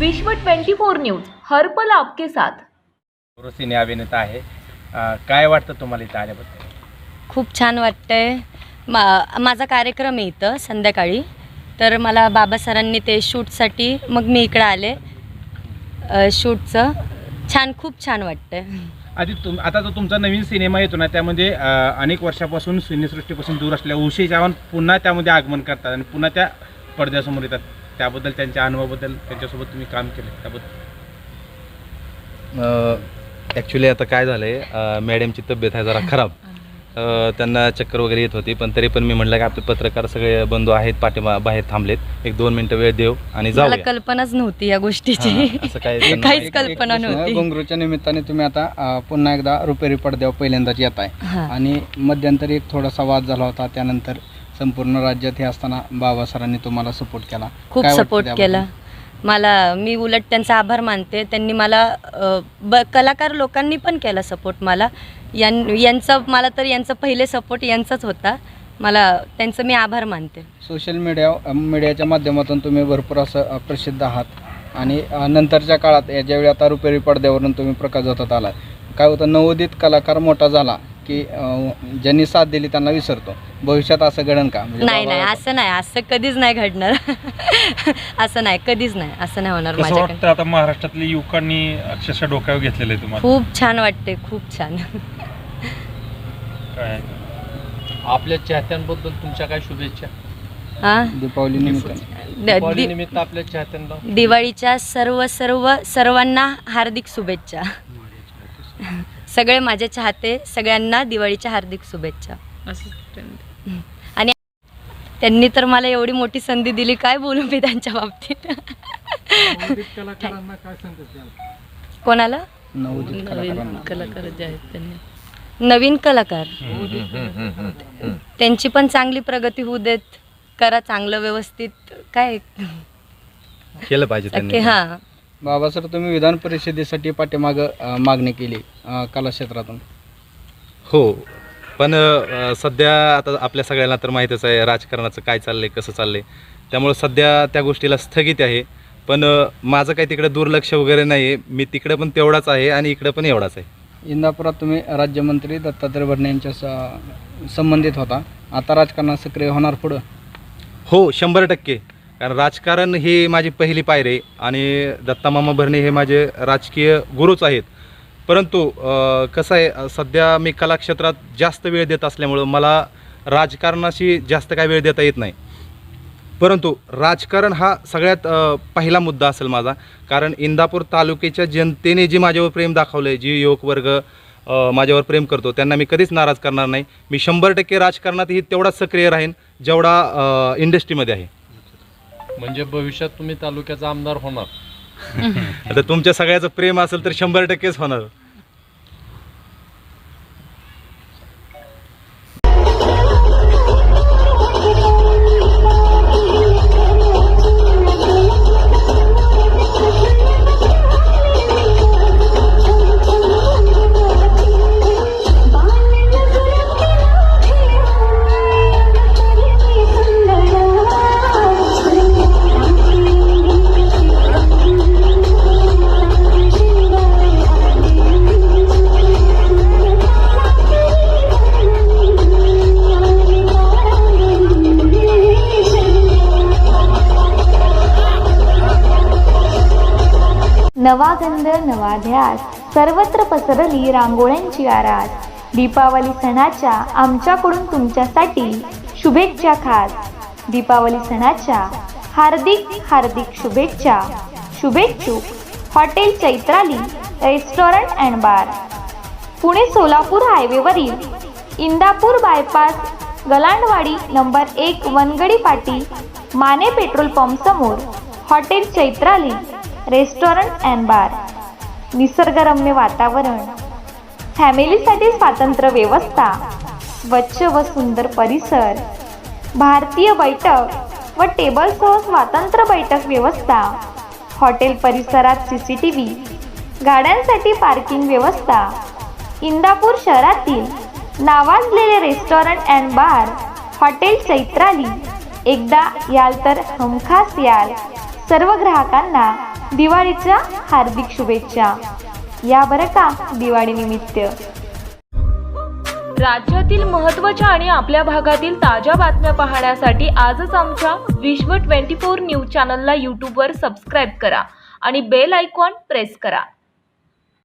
विश्व 24 न्यूज हर्पल आपके साथ. सिने अभिनेता आहे. काय वाटतं तुम्हाला इथं आल्याबद्दल? खूप छान वाटतंय. मा माझा कार्यक्रम आहे इथं संध्याकाळी. तर मला बाबा सरांनी ते शूटसाठी मग मी इकडं आले. शूटचं. छान खूप छान वाटतंय. आधी तुम आता जो तुमचा नवीन सिनेमा येतो ना त्यामध्ये अनेक वर्षापासून सिनेसृष्टीपासून दूर असलेल्या उषे चव्हाण पुन्हा त्यामध्ये आगमन करतात आणि पुन्हा त्या पडद्यासमोर येतात. त्याबद्दल त्यांच्या अनुभवाबद्दल त्यांच्यासोबत तुम्ही काम केलं त्याबद्दल. ॲक्च्युली आता काय झालं आहे मॅडमची तब्येत आहे जरा खराब. अ, त्यांना चक्कर वगैरे येत होती पण तरी पण मी म्हटलं की आपले पत्रकार सगळे बंधू आहेत पाठीमा बाहेर थांबलेत. एक दोन मिनटं वेळ देऊ आणि जाऊ मला कल्पनाच नव्हती या गोष्टीची. असं काय काहीच कल्पना नव्हती. घुंगरूच्या निमित्ताने तुम्ही आता पुन्हा एकदा रुपेरी पडद्यावर पहिल्यांदाच येत आहे हां. आणि मध्यंतरी एक थोडासा वाद झाला होता त्यानंतर संपूर्ण राज्यात हे असताना बाबा सरांनी तुम्हाला सपोर्ट केला. खूप काय वाटतं सपोर्ट त्याबद्दल? केला. मला मी उलट त्यांचा आभार मानते. त्यांनी मला अ, ब कलाकार लोकांनी पण केला सपोर्ट मला. यां यांचं मला तर यांचं पहिले सपोर्ट यांचाच होता. मला त्यांचं मी आभार मानते. सोशल मीडिया मीडियाच्या माध्यमातून तुम्ही भरपूर असं अ, प्रसिद्ध आहात. आणि अ, नंतरच्या काळात या ज्यावेळी आता रुपेरी पडद्यावरून तुम्ही प्रकाशझोतात आलात काय होतं नवोदित कलाकार मोठा झाला. की अ, ज्यांनी साथ दिली त्यांना विसरतो. भविष्यात असं घडण का? म्हणजे नाही नाही बाबा- असं नाही असं कधीच नाही घडणार. असं नाही कधीच नाही असं नाही होणार कसं माझ्याकडे. वाटतं आता महाराष्ट्रातल्या युवकांनी अक्षरशः डोक्यावर घेतलेलं आहे तुम्हाला? खूप छान वाटते खूप छान. काय? आपल्या चाहत्यांबद्दल तुमच्या काय शुभेच्छा? हा दीपावली निमित्ताने द- दिवाळी दि- निमित्त आपल्या चाहत्यांना? दिवाळीच्या सर्व सर्व सर्वांना हार्दिक शुभेच्छा. सगळे माझे चाहते सगळ्यांना दिवाळीच्या हार्दिक शुभेच्छा. आणि त्यांनी तर मला एवढी मोठी संधी दिली काय बोलू मी त्यांच्या बाबतीत? कोणाला? नवोदित कलाकारांना. कलाकार जे आहेत त्यांनी. नवीन कलाकार. त्यांची पण चांगली प्रगती होऊ देत करा चांगलं व्यवस्थित काय? केलं पाहिजे हां. बाबा सर तुम्ही विधान परिषदेसाठी पाठीमागं मागणी केली अ, कला क्षेत्रातून हो पण अ, सध्या आता आपल्या सगळ्यांना तर माहीतच आहे राजकारणाचं काय चाललंय कसं चाललंय. त्यामुळं सध्या त्या गोष्टीला स्थगित आहे. पण अ, माझं काही तिकडे दुर्लक्ष वगैरे नाही आहे मी तिकडे पण तेवढाच आहे आणि इकडे पण एवढाच आहे. इंदापुरात तुम्ही राज्यमंत्री दत्तात्रय भरणे यांच्या स- संबंधित होता. आता राजकारणात सक्रिय होणार पुढं? हो शंभर टक्के. कारण राजकारण ही माझी पहिली पायरी आहे आणि दत्तामामा भरणे हे माझे राजकीय गुरुच आहेत. परंतु कसं आहे सध्या मी कलाक्षेत्रात जास्त वेळ देत असल्यामुळं मला राजकारणाशी जास्त काय वेळ देता येत नाही. परंतु राजकारण हा सगळ्यात पहिला मुद्दा असेल माझा. कारण इंदापूर तालुक्याच्या जनतेने जी माझ्यावर प्रेम दाखवलं आहे जी युवक वर्ग माझ्यावर प्रेम करतो त्यांना मी कधीच नाराज करणार नाही. मी शंभर टक्के राजकारणातही तेवढाच सक्रिय राहीन जेवढा इंडस्ट्रीमध्ये आहे. म्हणजे भविष्यात तुम्ही तालुक्याचा आमदार होणार. आता तुमच्या सगळ्याचं प्रेम असेल तर शंभर टक्केच होणार. नवा गंध नवा ध्यास सर्वत्र पसरली रांगोळ्यांची आरास. दीपावली सणाच्या आमच्याकडून तुमच्यासाठी शुभेच्छा खास. दीपावली सणाच्या हार्दिक हार्दिक शुभेच्छा. शुभेच्छुक hotel Chaitrali restaurant and bar. Pune Solapur हायवेवरील Indapur bypass Galandwadi number एक वनगडी पाटी Mane petrol पंपसमोर hotel Chaitrali restaurant and bar. निसर्गरम्य वातावरण. फॅमिलीसाठी स्वातंत्र्य व्यवस्था. स्वच्छ व सुंदर परिसर. भारतीय बैठक व टेबलसह स्वातंत्र्य बैठक व्यवस्था. हॉटेल परिसरात सी सी टी व्ही गाड्यांसाठी पार्किंग व्यवस्था. इंदापूर शहरातील नावाजलेले restaurant and bar. Hotel Chaitrali. एकदा याल तर हमखास याल. सर्व ग्राहकांना दिवाळीच्या हार्दिक शुभेच्छा. या बरं का दिवाळीनिमित्त राज्यातील महत्त्वाच्या आणि आपल्या भागातील ताज्या बातम्या पाहण्यासाठी आजच आमच्या विश्व ट्वेंटी फोर न्यूज चॅनलला यूट्यूबवर सबस्क्राईब करा आणि बेल आयकॉन प्रेस करा.